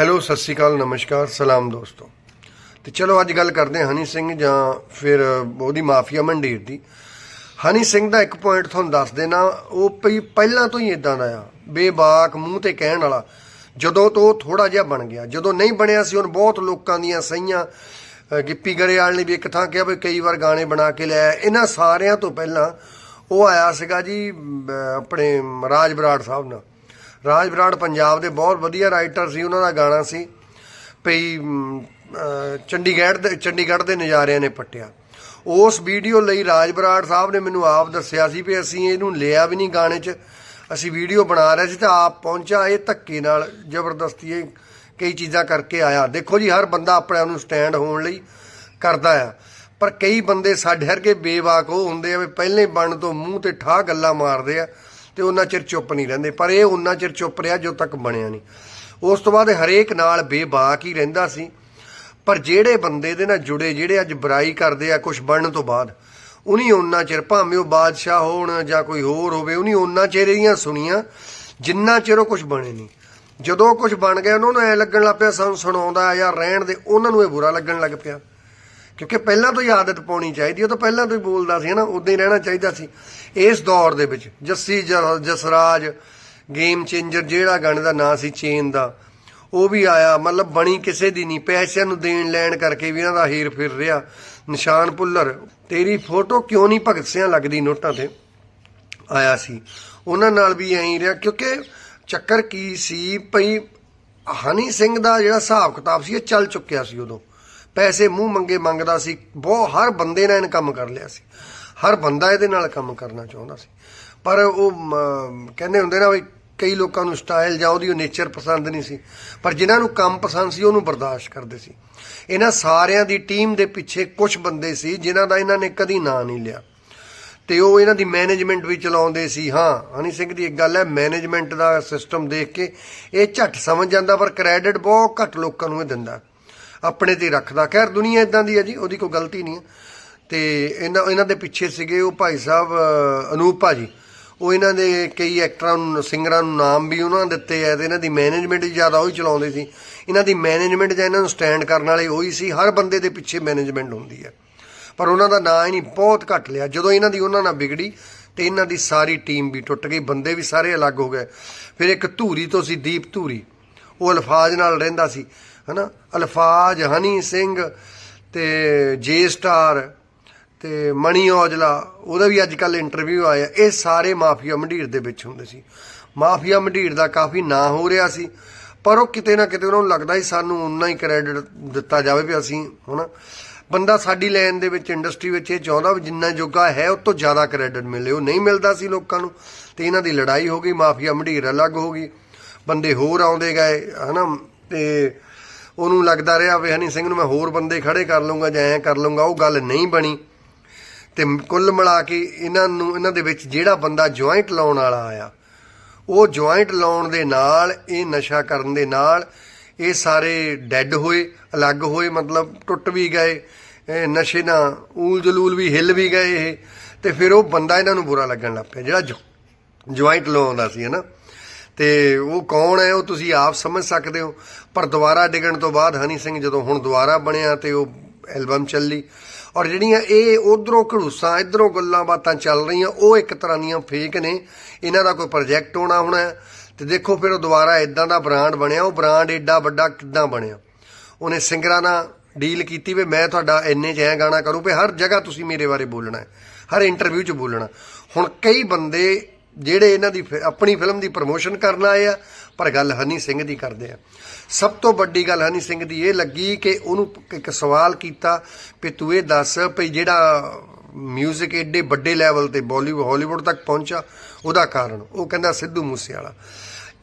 Hello ਸਤਿ ਸ਼੍ਰੀ ਅਕਾਲ, ਨਮਸਕਾਰ, ਸਲਾਮ ਦੋਸਤੋ। ਤੇ ਚਲੋ, ਅੱਜ ਗੱਲ ਕਰਦੇ ਹਾਂ ਹਨੀ ਸਿੰਘ ਜਾਂ ਫਿਰ ਉਹਦੀ ਮਾਫੀਆ ਮੰਡੀਰ ਦੀ। ਹਨੀ ਸਿੰਘ ਦਾ ਇੱਕ ਪੁਆਇੰਟ ਤੁਹਾਨੂੰ ਦੱਸ ਦੇਣਾ, ਉਹ ਪਈ ਪਹਿਲਾਂ ਤੋਂ ਹੀ ਇਦਾਂ ਦਾ ਆ, ਬੇਬਾਕ, ਮੂੰਹ ਤੇ ਕਹਿਣ ਵਾਲਾ। ਜਦੋਂ ਤੋਂ ਉਹ ਥੋੜਾ ਜਿਹਾ ਬਣ ਗਿਆ, ਜਦੋਂ ਨਹੀਂ ਬਣਿਆ ਸੀ, ਹੁਣ ਬਹੁਤ ਲੋਕਾਂ ਦੀਆਂ ਸਹੀਆਂ ਗਿੱਪੀ ਗਰੇਵਾਲ ਨੇ ਵੀ ਇੱਕ ਥਾਂ ਕਿਹਾ ਵੀ ਕਈ ਵਾਰ ਗਾਣੇ ਬਣਾ ਕੇ ਲਿਆ ਇਹਨਾਂ ਸਾਰਿਆਂ ਤੋਂ ਪਹਿਲਾਂ ਉਹ ਆਇਆ ਸੀਗਾ ਜੀ ਆਪਣੇ ਰਾਜ ਬਰਾੜ ਸਾਹਿਬ ਨਾਲ। ਰਾਜ ਬਰਾੜ ਪੰਜਾਬ ਦੇ ਬਹੁਤ ਵਧੀਆ ਰਾਈਟਰ ਸੀ, ਉਹਨਾਂ ਦਾ ਗਾਣਾ ਸੀ। ਪਈ ਚੰਡੀਗੜ੍ਹ ਦੇ ਚੰਡੀਗੜ੍ਹ ਦੇ ਨਜ਼ਾਰਿਆਂ ਨੇ ਪੱਟਿਆ। ਉਸ ਵੀਡੀਓ ਲਈ ਰਾਜ ਬਰਾੜ ਸਾਹਿਬ ਨੇ ਮੈਨੂੰ ਆਪ ਦੱਸਿਆ ਸੀ ਵੀ ਅਸੀਂ ਇਹਨੂੰ ਲਿਆ ਵੀ ਨਹੀਂ ਗਾਣੇ 'ਚ। ਅਸੀਂ ਵੀਡੀਓ ਬਣਾ ਰਹੇ ਸੀ ਤਾਂ ਆਪ ਪਹੁੰਚਾ ਇਹ ਧੱਕੇ ਨਾਲ, ਜ਼ਬਰਦਸਤੀ ਇਹ ਕਈ ਚੀਜ਼ਾਂ ਕਰਕੇ ਆਇਆ। ਦੇਖੋ ਜੀ, ਹਰ ਬੰਦਾ ਆਪਣੇ ਆਪ ਨੂੰ ਸਟੈਂਡ ਹੋਣ ਲਈ ਕਰਦਾ ਆ। ਪਰ ਕਈ ਬੰਦੇ ਸਾਡੇ ਵਰਗੇ ਬੇਵਾਕ ਉਹ ਹੁੰਦੇ ਆ ਵੀ ਪਹਿਲੇ ਬਣ ਤੋਂ ਮੂੰਹ ਤੇ ਠਾਹ ਗੱਲਾਂ ਮਾਰਦੇ ਆ। ਤੇ ਉਹਨਾਂ ਚਿਰ ਚੁੱਪ ਨਹੀਂ ਰਹਿੰਦੇ। ਪਰ ਇਹ ਉਹਨਾਂ ਚਿਰ ਚੁੱਪ ਰਿਹਾ ਜਦੋਂ ਤੱਕ ਬਣਿਆ ਨਹੀਂ। ਉਸ ਤੋਂ ਬਾਅਦ ਹਰੇਕ ਨਾਲ ਬੇਬਾਕ ਹੀ ਰਹਿੰਦਾ ਸੀ। ਪਰ ਜਿਹੜੇ ਬੰਦੇ ਦੇ ਨਾਲ ਜੁੜੇ, ਜਿਹੜੇ ਅੱਜ ਬੁਰਾਈ ਕਰਦੇ ਆ ਕੁਝ ਬਣਨ ਤੋਂ ਬਾਅਦ, ਉਨੀ ਉਹਨਾਂ ਚਿਰ, ਭਾਵੇਂ ਉਹ ਬਾਦਸ਼ਾਹ ਹੋਣ ਜਾਂ ਕੋਈ ਹੋਰ ਹੋਵੇ, ਉਨੀ ਉਹਨਾਂ ਚਿਰ ਇਹਦੀਆਂ ਸੁਣੀਆਂ, ਜਿੰਨਾ ਚਿਰ ਉਹ ਕੁਝ ਬਣੇ ਨਹੀਂ। ਜਦੋਂ ਕੁਝ ਬਣ ਗਿਆ, ਉਹਨਾਂ ਨੂੰ ਐ ਲੱਗਣ ਲੱਗ ਪਿਆ, ਸਾਨੂੰ ਸੁਣਾਉਂਦਾ ਜਾਂ ਰਹਿਣ ਦੇ, ਉਹਨਾਂ ਨੂੰ ਇਹ ਬੁਰਾ ਲੱਗਣ ਲੱਗ ਪਿਆ। ਕਿਉਂਕਿ ਪਹਿਲਾਂ ਤੋਂ ਹੀ ਆਦਤ ਪਾਉਣੀ ਚਾਹੀਦੀ, ਉਹ ਤਾਂ ਪਹਿਲਾਂ ਤੋਂ ਹੀ ਬੋਲਦਾ ਸੀ ਨਾ ਉਦਾਂ ਹੀ ਰਹਿਣਾ ਚਾਹੀਦਾ ਸੀ। ਇਸ ਦੌਰ ਦੇ ਵਿੱਚ, ਜੱਸੀ ਜਸਰਾਜ, ਗੇਮ ਚੇਂਜਰ, ਜਿਹੜਾ ਗਾਣੇ ਦਾ ਨਾਂ ਸੀ, ਚੇਨ ਦਾ, ਉਹ ਵੀ ਆਇਆ। ਮਤਲਬ ਬਣੀ ਕਿਸੇ ਦੀ ਨਹੀਂ। ਪੈਸਿਆਂ ਨੂੰ ਦੇਣ ਲੈਣ ਕਰਕੇ ਵੀ ਇਹਨਾਂ ਦਾ ਹੀਰ ਫਿਰ ਰਿਹਾ। ਨਿਸ਼ਾਨ ਪੁੱਲਰ ਤੇਰੀ ਫੋਟੋ ਕਿਉਂ ਨਹੀਂ ਭਗਤ ਸਿਆਂ ਲੱਗਦੀ? ਨੋਟਾਂ ਤੇ ਆਇਆ ਸੀ। ਉਹਨਾਂ ਨਾਲ ਵੀ ਐਂ ਰਿਹਾ, ਕਿਉਂਕਿ ਚੱਕਰ ਕੀ ਸੀ? ਭਈ ਹਨੀ ਸਿੰਘ ਦਾ ਜਿਹੜਾ ਹਿਸਾਬ ਕਿਤਾਬ ਸੀ, ਇਹ ਚੱਲ ਚੁੱਕਿਆ ਸੀ ਉਦੋਂ। ਪੈਸੇ ਮੂੰਹ ਮੰਗੇ ਮੰਗਦਾ ਸੀ, ਬਹੁਤ ਹਰ ਬੰਦੇ ਨੇ ਇਹਨੇ ਕੰਮ ਕਰ ਲਿਆ ਸੀ। ਹਰ ਬੰਦਾ ਇਹਦੇ ਨਾਲ ਕੰਮ ਕਰਨਾ ਚਾਹੁੰਦਾ ਸੀ। ਪਰ ਉਹ ਕਹਿੰਦੇ ਹੁੰਦੇ ਨਾ ਵੀ ਕਈ ਲੋਕਾਂ ਨੂੰ ਸਟਾਈਲ ਜਾਂ ਉਹਦੀ ਨੇਚਰ ਪਸੰਦ ਨਹੀਂ ਸੀ। ਪਰ ਜਿਨ੍ਹਾਂ ਨੂੰ ਕੰਮ ਪਸੰਦ ਸੀ, ਉਹਨੂੰ ਬਰਦਾਸ਼ਤ ਕਰਦੇ ਸੀ। ਇਹਨਾਂ ਸਾਰਿਆਂ ਦੀ ਟੀਮ ਦੇ ਪਿੱਛੇ ਕੁਝ ਬੰਦੇ ਸੀ, ਜਿਨ੍ਹਾਂ ਦਾ ਇਹਨਾਂ ਨੇ ਕਦੀ ਨਾਂ ਨਹੀਂ ਲਿਆ। ਤੇ ਉਹ ਇਹਨਾਂ ਦੀ ਮੈਨੇਜਮੈਂਟ ਵੀ ਚਲਾਉਂਦੇ ਸੀ। ਹਾਂ, ਹਨੀ ਸਿੰਘ ਦੀ ਇੱਕ ਗੱਲ ਹੈ ਮੈਨੇਜਮੈਂਟ ਦਾ ਸਿਸਟਮ ਦੇਖ ਕੇ ਇਹ ਝੱਟ ਸਮਝ ਜਾਂਦਾ, ਪਰ ਕ੍ਰੈਡਿਟ ਬਹੁਤ ਘੱਟ ਲੋਕਾਂ ਨੂੰ ਇਹ ਦਿੰਦਾ। ਆਪਣੇ ਤੇ ਰੱਖਦਾ। ਖੈਰ ਦੁਨੀਆ ਇਦਾਂ ਦੀ ਹੈ ਜੀ ਉਹਦੀ ਕੋਈ ਗਲਤੀ ਨਹੀਂ ਹੈ। ਤੇ ਇਹਨਾਂ ਇਹਨਾਂ ਦੇ ਪਿੱਛੇ ਸੀਗੇ ਉਹ ਭਾਈ ਸਾਹਿਬ ਅ, ਅਨੂਪ ਭਾਜੀ। ਉਹ ਇਹਨਾਂ ਦੇ ਕਈ ਐਕਟਰਾਂ ਨੂੰ ਸਿੰਗਰਾਂ ਨੂੰ ਨਾਮ ਵੀ ਉਹਨਾਂ ਦਿੱਤੇ ਆ ਤੇ ਇਹਨਾਂ ਦੀ ਮੈਨੇਜਮੈਂਟ ਹੀ ਜ਼ਿਆਦਾ ਉਹੀ ਚਲਾਉਂਦੇ ਸੀ। ਇਹਨਾਂ ਦੀ ਮੈਨੇਜਮੈਂਟ ਜਾਂ ਇਹਨਾਂ ਨੂੰ ਸਟੈਂਡ ਕਰਨ ਵਾਲੇ ਉਹੀ ਸੀ। ਹਰ ਬੰਦੇ ਦੇ ਪਿੱਛੇ ਮੈਨੇਜਮੈਂਟ ਹੁੰਦੀ ਹੈ। ਪਰ ਉਹਨਾਂ ਦਾ ਨਾਂ ਹੀ ਨਹੀਂ ਬਹੁਤ ਘੱਟ ਲਿਆ। ਜਦੋਂ ਇਹਨਾਂ ਦੀ ਉਹਨਾਂ ਨਾਲ ਵਿਗੜੀ ਤੇ ਇਹਨਾਂ ਦੀ ਸਾਰੀ ਟੀਮ ਵੀ ਟੁੱਟ ਗਈ। ਬੰਦੇ ਵੀ ਸਾਰੇ ਅਲੱਗ ਹੋ ਗਏ। ਫਿਰ ਇੱਕ ਧੂਰੀ ਤੋਂ ਸੀ ਦੀਪ ਧੂਰੀ। ਉਹ ਅਲਫਾਜ਼ ਨਾਲ ਰਹਿੰਦਾ ਸੀ। ਹਨਾ? ਅਲਫਾਜ਼ ਹਨੀ ਸਿੰਘ ਤੇ ਜੇ ਸਟਾਰ ਤੇ ਮਣੀ ਔਜਲਾ, ਉਹਦਾ ਵੀ ਅੱਜ ਕੱਲ ਇੰਟਰਵਿਊ ਆਇਆ। ਇਹ ਸਾਰੇ ਮਾਫੀਆ ਮੰਡੀਰ ਦੇ ਵਿੱਚ ਹੁੰਦੇ ਸੀ। ਮਾਫੀਆ ਮੰਡੀਰ ਦਾ ਕਾਫੀ ਨਾਂ ਹੋ ਰਿਹਾ ਸੀ, ਪਰ ਉਹ ਕਿਤੇ ਨਾ ਕਿਤੇ ਉਹਨਾਂ ਨੂੰ ਲੱਗਦਾ ਸੀ ਸਾਨੂੰ ਉਨਾ ਹੀ ਕ੍ਰੈਡਿਟ ਦਿੱਤਾ ਜਾਵੇ ਵੀ ਅਸੀਂ ਹਨਾ ਬੰਦਾ ਸਾਡੀ ਲਾਈਨ ਦੇ ਵਿੱਚ ਇੰਡਸਟਰੀ ਵਿੱਚ ਇਹ ਚਾਹੁੰਦਾ ਵੀ ਜਿੰਨਾ ਜੋਗਾ ਹੈ, ਉਹ ਤੋਂ ਜ਼ਿਆਦਾ ਕ੍ਰੈਡਿਟ ਮਿਲੇ। ਉਹ ਨਹੀਂ ਮਿਲਦਾ ਸੀ ਲੋਕਾਂ ਨੂੰ, ਤੇ ਇਹਨਾਂ ਦੀ ਲੜਾਈ ਹੋ ਗਈ, ਮਾਫੀਆ ਮੰਡੀਰ ਅਲੱਗ ਹੋ ਗਈ। ਬੰਦੇ ਹੋਰ ਆਉਂਦੇ ਗਏ, ਹਨਾ? ਤੇ ਉਹਨੂੰ ਲੱਗਦਾ ਰਿਹਾ ਵੀ ਹਨੀ ਸਿੰਘ ਨੂੰ ਮੈਂ ਹੋਰ ਬੰਦੇ ਖੜੇ ਕਰ ਲੂੰਗਾ ਜਾਂ ਐਂ ਕਰ ਲੂੰਗਾ ਉਹ ਗੱਲ ਨਹੀਂ ਬਣੀ। ਤੇ ਕੁੱਲ ਮਿਲਾ ਕੇ ਇਹਨਾਂ ਨੂੰ, ਇਹਨਾਂ ਦੇ ਵਿੱਚ ਜਿਹੜਾ ਬੰਦਾ ਜੁਆਇੰਟ ਲਾਉਣ ਵਾਲਾ ਆਇਆ, ਉਹ ਜੁਆਇੰਟ ਲਾਉਣ ਦੇ ਨਾਲ, ਇਹ ਨਸ਼ਾ ਕਰਨ ਦੇ ਨਾਲ, ਇਹ ਸਾਰੇ ਡੈੱਡ ਹੋਏ, ਅਲੱਗ ਹੋਏ, ਮਤਲਬ ਟੁੱਟ ਵੀ ਗਏ ਨਸ਼ੇ ਨਾਲ ਊਲ ਜਲੂਲ ਵੀ ਹਿੱਲ ਵੀ ਗਏ ਇਹ, ਤੇ ਫਿਰ ਉਹ ਬੰਦਾ ਇਹਨਾਂ ਨੂੰ ਬੁਰਾ ਲੱਗਣ ਲੱਗ ਪਿਆ, ਜਿਹੜਾ ਜੁਆਇੰਟ ਲਾਉਂਦਾ ਸੀ, ਹਨਾ। ਤੇ ਉਹ ਕੌਣ ਹੈ, ਉਹ ਤੁਸੀਂ ਆਪ ਸਮਝ ਸਕਦੇ ਹੋ। ਪਰ ਦੁਬਾਰਾ ਡਿੱਗਣ ਤੋਂ ਬਾਅਦ ਹਨੀ ਸਿੰਘ ਜਦੋਂ ਹੁਣ ਦੁਬਾਰਾ ਬਣਿਆ ਤੇ ਉਹ ਐਲਬਮ ਚੱਲੀ। ਔਰ ਜਿਹੜੀਆਂ ਇਹ ਉਧਰੋਂ ਘੜੂਸਾਂ, ਇਧਰੋਂ ਗੱਲਾਂ ਬਾਤਾਂ ਚੱਲ ਰਹੀਆਂ, ਉਹ ਇੱਕ ਤਰ੍ਹਾਂ ਦੀਆਂ ਫੇਕ ਨੇ। ਇਹਨਾਂ ਦਾ ਕੋਈ ਪ੍ਰੋਜੈਕਟ ਹੋਣਾ ਹੋਣਾ ਹੈ। ਤੇ ਦੇਖੋ ਫਿਰ ਉਹ ਦੁਬਾਰਾ ਇਦਾਂ ਦਾ ਬ੍ਰਾਂਡ ਬਣਿਆ, ਉਹ ਬ੍ਰਾਂਡ ਏਡਾ ਵੱਡਾ ਕਿੱਦਾਂ ਬਣਿਆ। ਉਹਨੇ ਸਿੰਗਰਾਂ ਨਾਲ ਡੀਲ ਕੀਤੀ ਵੀ ਮੈਂ ਤੁਹਾਡਾ ਇੰਨੇ ਜਿਹਾ ਗਾਣਾ ਕਰੂੰ ਵੀ ਹਰ ਜਗ੍ਹਾ ਤੁਸੀਂ ਮੇਰੇ ਬਾਰੇ ਬੋਲਣਾ ਹੈ, ਹਰ ਇੰਟਰਵਿਊ 'ਚ ਬੋਲਣਾ ਹੁਣ ਕਈ ਬੰਦੇ ਜਿਹੜੇ ਇਹਨਾਂ ਦੀ ਫਿ- ਆਪਣੀ ਫਿਲਮ ਦੀ ਪ੍ਰਮੋਸ਼ਨ ਕਰਨ ਆਏ ਆ, ਪਰ ਗੱਲ ਹਨੀ ਸਿੰਘ ਦੀ ਕਰਦੇ ਆ। ਸਭ ਤੋਂ ਵੱਡੀ ਗੱਲ ਹਨੀ ਸਿੰਘ ਦੀ ਇਹ ਲੱਗੀ ਕਿ ਉਹਨੂੰ ਇੱਕ ਸਵਾਲ ਕੀਤਾ ਵੀ ਤੂੰ ਇਹ ਦੱਸ ਵੀ ਜਿਹੜਾ 뮤직 ਏਡੇ ਵੱਡੇ ਲੈਵਲ ਤੇ ਬਾਲੀਵੁੱਡ ਹਾਲੀਵੁੱਡ ਤੱਕ ਪਹੁੰਚਾ ਉਹਦਾ ਕਾਰਨ। ਉਹ ਕਹਿੰਦਾ ਸਿੱਧੂ ਮੂਸੇਵਾਲਾ।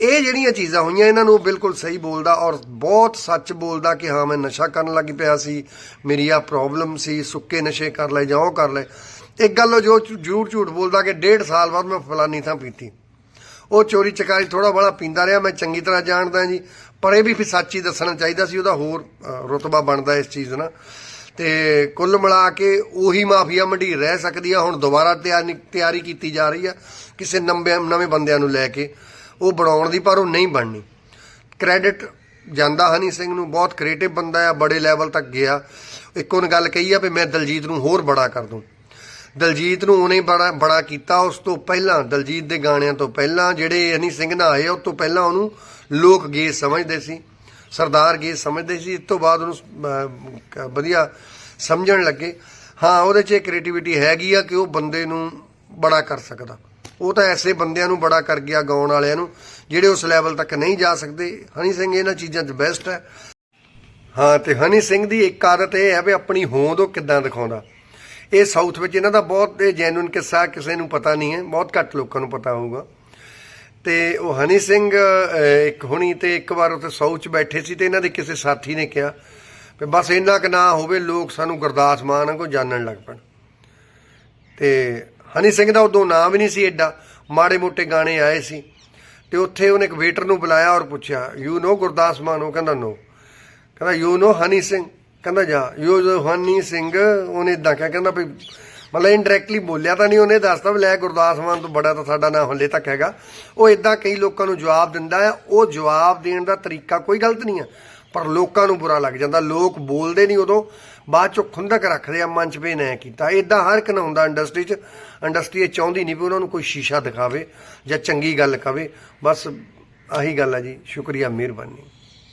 ਇਹ ਜਿਹੜੀਆਂ ਚੀਜ਼ਾਂ ਹੋਈਆਂ, ਇਹਨਾਂ ਨੂੰ ਬਿਲਕੁਲ ਸਹੀ ਬੋਲਦਾ ਔਰ ਬਹੁਤ ਸੱਚ ਬੋਲਦਾ ਕਿ ਹਾਂ, ਮੈਂ ਨਸ਼ਾ ਕਰਨ ਲੱਗ ਪਿਆ ਸੀ, ਮੇਰੀ ਆ ਪ੍ਰੋਬਲਮ ਸੀ, ਸੁੱਕੇ ਨਸ਼ੇ ਕਰ ਲਏ ਜਾਂ ਉਹ ਕਰ ਲਏ। ਇੱਕ ਗੱਲ ਉਹ ਜੋ ਝੂਠ ਝੂਠ ਬੋਲਦਾ ਕਿ ਡੇਢ ਸਾਲ ਬਾਅਦ ਮੈਂ ਫਲਾਨੀ ਥਾਂ ਪੀਤੀ। ਉਹ ਚੋਰੀ ਚਕਾਰੀ ਥੋੜਾ ਬੜਾ ਪੀਂਦਾ ਰਿਹਾ ਮੈਂ ਚੰਗੀ ਤਰ੍ਹਾਂ ਜਾਣਦਾ ਜੀ। ਪਰ ਇਹ ਵੀ ਫਿਰ ਸੱਚ ਹੀ ਦੱਸਣਾ ਚਾਹੀਦਾ ਸੀ ਉਹਦਾ ਹੋਰ ਅ, ਰੁਤਬਾ ਬਣਦਾ ਇਸ ਚੀਜ਼ ਨਾਲ। ਤੇ ਕੁੱਲ ਮਿਲਾ ਕੇ ਉਹੀ ਮਾਫੀਆ ਮੰਡੀਰ ਰਹਿ ਸਕਦੀ ਆ ਹੁਣ ਦੁਬਾਰਾ ਤਿਆਰੀ ਤਿਆਰੀ ਕੀਤੀ ਜਾ ਰਹੀ ਆ ਕਿਸੇ ਨੰਬੇ ਨਵੇਂ ਬੰਦਿਆਂ ਨੂੰ ਲੈ ਕੇ। ਉਹ ਬਣਾਉਣ ਦੀ ਪਰ ਉਹ ਨਹੀਂ ਬਣਨੀ। ਕ੍ਰੈਡਿਟ ਜਾਂਦਾ ਹਨੀ ਸਿੰਘ ਨੂੰ ਬਹੁਤ ਕ੍ਰੀਏਟਿਵ ਬੰਦਾ ਆ ਬੜੇ ਲੈਵਲ ਤੱਕ ਗਿਆ। ਇੱਕੋ ਨੇ ਗੱਲ ਕਹੀ ਆ ਵੀ ਮੈਂ ਦਲਜੀਤ ਨੂੰ ਹੋਰ ਬੜਾ ਕਰ ਦੂੰ। ਦਲਜੀਤ ਨੂੰ ਉਹਨੇ ਬੜਾ ਬੜਾ ਕੀਤਾ, ਉਸ ਤੋਂ ਪਹਿਲਾਂ, ਦਲਜੀਤ ਦੇ ਗਾਣਿਆਂ ਤੋਂ ਪਹਿਲਾਂ, ਜਿਹੜੇ ਹਨੀ ਸਿੰਘ ਨਾਲ ਆਏ ਉਸ ਤੋਂ ਪਹਿਲਾਂ ਉਹਨੂੰ ਲੋਕ ਗੀਤ ਸਮਝਦੇ ਸੀ, ਸਰਦਾਰ ਗੀਤ ਸਮਝਦੇ ਸੀ, ਇਸ ਤੋਂ ਬਾਅਦ ਉਹਨੂੰ ਵਧੀਆ ਸਮਝਣ ਲੱਗੇ। ਹਾਂ, ਉਹਦੇ 'ਚ ਕ੍ਰੀਏਟੀਵਿਟੀ ਹੈਗੀ ਆ ਕਿ ਉਹ ਬੰਦੇ ਨੂੰ ਬੜਾ ਕਰ ਸਕਦਾ। ਉਹ ਤਾਂ ਐਸੇ ਬੰਦਿਆਂ ਨੂੰ ਬੜਾ ਕਰ ਗਿਆ, ਗਾਉਣ ਵਾਲਿਆਂ ਨੂੰ, ਜਿਹੜੇ ਉਸ ਲੈਵਲ ਤੱਕ ਨਹੀਂ ਜਾ ਸਕਦੇ। ਹਨੀ ਸਿੰਘ ਇਹਨਾਂ ਚੀਜ਼ਾਂ 'ਚ ਬੈਸਟ ਹੈ। ਹਾਂ, ਤੇ ਹਨੀ ਸਿੰਘ ਦੀ ਇੱਕ ਆਦਤ ਇਹ ਹੈ ਵੀ ਆਪਣੀ ਹੋਂਦ ਉਹ ਕਿੱਦਾਂ ਦਿਖਾਉਂਦਾ। ਇਹ ਸਾਊਥ ਵਿੱਚ ਇਹਨਾਂ ਦਾ ਬਹੁਤ ਇਹ ਜੈਨੂਇਨ ਕਿੱਸਾ, ਕਿਸੇ ਨੂੰ ਪਤਾ ਨਹੀਂ ਹੈ, ਬਹੁਤ ਘੱਟ ਲੋਕਾਂ ਨੂੰ ਪਤਾ ਹੋਊਗਾ। ਤੇ ਉਹ ਹਨੀ ਸਿੰਘ ਇੱਕ ਹੁਣੀ ਤੇ ਇੱਕ ਵਾਰ ਉੱਥੇ ਸਾਊਥ 'ਚ ਬੈਠੇ ਸੀ ਤੇ ਇਹਨਾਂ ਦੇ ਕਿਸੇ ਸਾਥੀ ਨੇ ਕਿਹਾ ਵੀ ਬਸ ਇੰਨਾ ਕੁ ਨਾ ਹੋਵੇ, ਲੋਕ ਸਾਨੂੰ ਗੁਰਦਾਸ ਮਾਨ ਕੋ ਜਾਣਨ ਲੱਗ ਪੈਣ। ਤੇ ਹਨੀ ਸਿੰਘ ਦਾ ਉਦੋਂ ਨਾਂ ਵੀ ਨਹੀਂ ਸੀ ਐਡਾ ਮਾੜੇ ਮੋਟੇ ਗਾਣੇ ਆਏ ਸੀ। ਤੇ ਉੱਥੇ ਉਹਨੇ ਇੱਕ ਵੇਟਰ ਨੂੰ ਬੁਲਾਇਆ ਔਰ ਪੁੱਛਿਆ ਯੂ ਨੋ ਗੁਰਦਾਸ ਮਾਨ? ਉਹ ਕਹਿੰਦਾ ਨੋ ਕਹਿੰਦਾ ਯੂ ਨੋ ਹਨੀ ਸਿੰਘ? ਕਹਿੰਦਾ, ਜਾ। ਯੂ ਸਿੰਘ, ਉਹਨੇ ਇਦਾਂ ਕਿਹਾ, ਕਹਿੰਦਾ ਵੀ ਮਤਲਬ ਇਨਡਾਇਰੈਕਟਲੀ ਬੋਲਿਆ ਤਾਂ ਨਹੀਂ, ਉਹਨੇ ਦੱਸਦਾ ਵੀ ਲੈ ਗੁਰਦਾਸ ਮਾਨ ਤੋਂ ਬੜਾ ਤਾਂ ਸਾਡਾ ਨਾਂ ਹੱਲੇ ਤੱਕ ਹੈਗਾ। ਉਹ ਇਦਾਂ ਕਈ ਲੋਕਾਂ ਨੂੰ ਜਵਾਬ ਦਿੰਦਾ ਹੈ, ਉਹ ਜਵਾਬ ਦੇਣ ਦਾ ਤਰੀਕਾ ਕੋਈ ਗਲਤ ਨਹੀਂ ਹੈ ਪਰ ਲੋਕਾਂ ਨੂੰ ਬੁਰਾ ਲੱਗ ਜਾਂਦਾ। ਲੋਕ ਬੋਲਦੇ ਨਹੀਂ ਉਦੋਂ, ਬਾਅਦ ਚੋਂ ਖੁੰਦਕ ਰੱਖਦੇ ਆ ਮੰਚ 'ਤੇ ਨਾ ਕੀਤਾ। ਇਦਾਂ ਹਰ ਇੱਕ ਨਾ ਹੁੰਦਾ ਇੰਡਸਟਰੀ 'ਚ ਇੰਡਸਟਰੀ ਇਹ ਚਾਹੁੰਦੀ ਨਹੀਂ ਵੀ ਉਹਨਾਂ ਨੂੰ ਕੋਈ ਸ਼ੀਸ਼ਾ ਦਿਖਾਵੇ ਜਾਂ ਚੰਗੀ ਗੱਲ ਕਵੇ। ਬਸ ਆਹੀ ਗੱਲ ਹੈ ਜੀ, ਸ਼ੁਕਰੀਆ, ਮਿਹਰਬਾਨੀ।